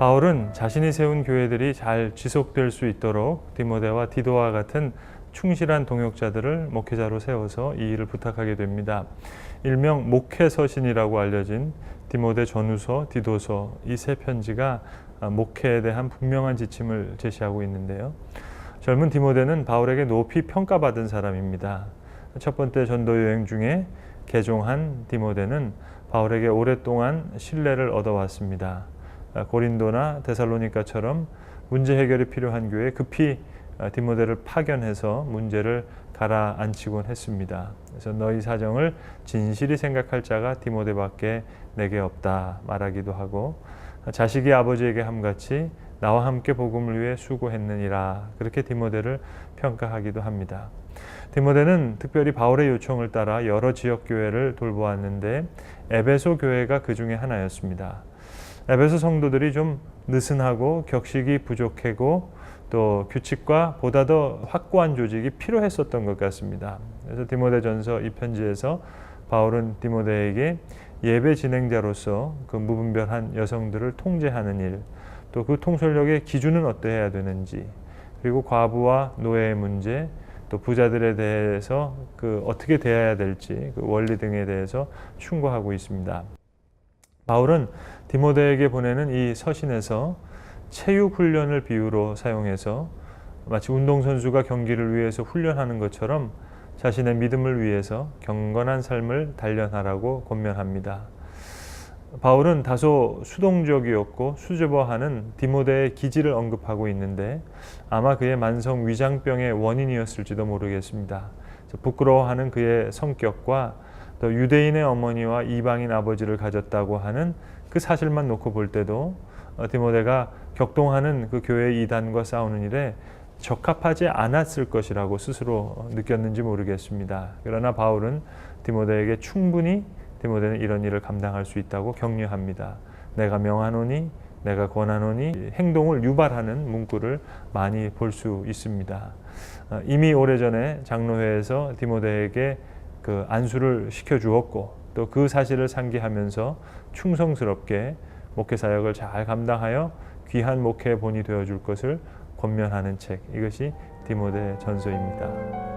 바울은 자신이 세운 교회들이 잘 지속될 수 있도록 디모데와 디도와 같은 충실한 동역자들을 목회자로 세워서 이 일을 부탁하게 됩니다. 일명 목회 서신이라고 알려진 디모데 전후서, 디도서 이 세 편지가 목회에 대한 분명한 지침을 제시하고 있는데요. 젊은 디모데는 바울에게 높이 평가받은 사람입니다. 첫 번째 전도 여행 중에 개종한 디모데는 바울에게 오랫동안 신뢰를 얻어왔습니다. 고린도나 데살로니카처럼 문제 해결이 필요한 교회에 급히 디모데를 파견해서 문제를 가라앉히곤 했습니다. 그래서 너희 사정을 진실이 생각할 자가 디모데밖에 내게 없다 말하기도 하고 자식이 아버지에게 함같이 나와 함께 복음을 위해 수고했느니라 그렇게 디모데를 평가하기도 합니다. 디모데는 특별히 바울의 요청을 따라 여러 지역 교회를 돌보았는데 에베소 교회가 그 중에 하나였습니다. 에베소 성도들이 좀 느슨하고 격식이 부족하고 또 규칙과 보다 더 확고한 조직이 필요했었던 것 같습니다. 그래서 디모데전서 이 편지에서 바울은 디모데에게 예배 진행자로서 그 무분별한 여성들을 통제하는 일, 또 그 통솔력의 기준은 어떠해야 되는지, 그리고 과부와 노예의 문제, 또 부자들에 대해서 그 어떻게 대해야 될지 그 원리 등에 대해서 충고하고 있습니다. 바울은 디모데에게 보내는 이 서신에서 체육 훈련을 비유로 사용해서 마치 운동선수가 경기를 위해서 훈련하는 것처럼 자신의 믿음을 위해서 경건한 삶을 단련하라고 권면합니다. 바울은 다소 수동적이었고 수줍어하는 디모데의 기질을 언급하고 있는데 아마 그의 만성 위장병의 원인이었을지도 모르겠습니다. 부끄러워하는 그의 성격과 또 유대인의 어머니와 이방인 아버지를 가졌다고 하는 그 사실만 놓고 볼 때도 디모데가 격동하는 그 교회 이단과 싸우는 일에 적합하지 않았을 것이라고 스스로 느꼈는지 모르겠습니다. 그러나 바울은 디모데에게 충분히 디모데는 이런 일을 감당할 수 있다고 격려합니다. 내가 명하노니 내가 권하노니 행동을 유발하는 문구를 많이 볼 수 있습니다. 이미 오래전에 장로회에서 디모데에게 그 안수를 시켜 주었고 또 그 사실을 상기하면서 충성스럽게 목회 사역을 잘 감당하여 귀한 목회 본이 되어 줄 것을 권면하는 책 이것이 디모데 전서입니다.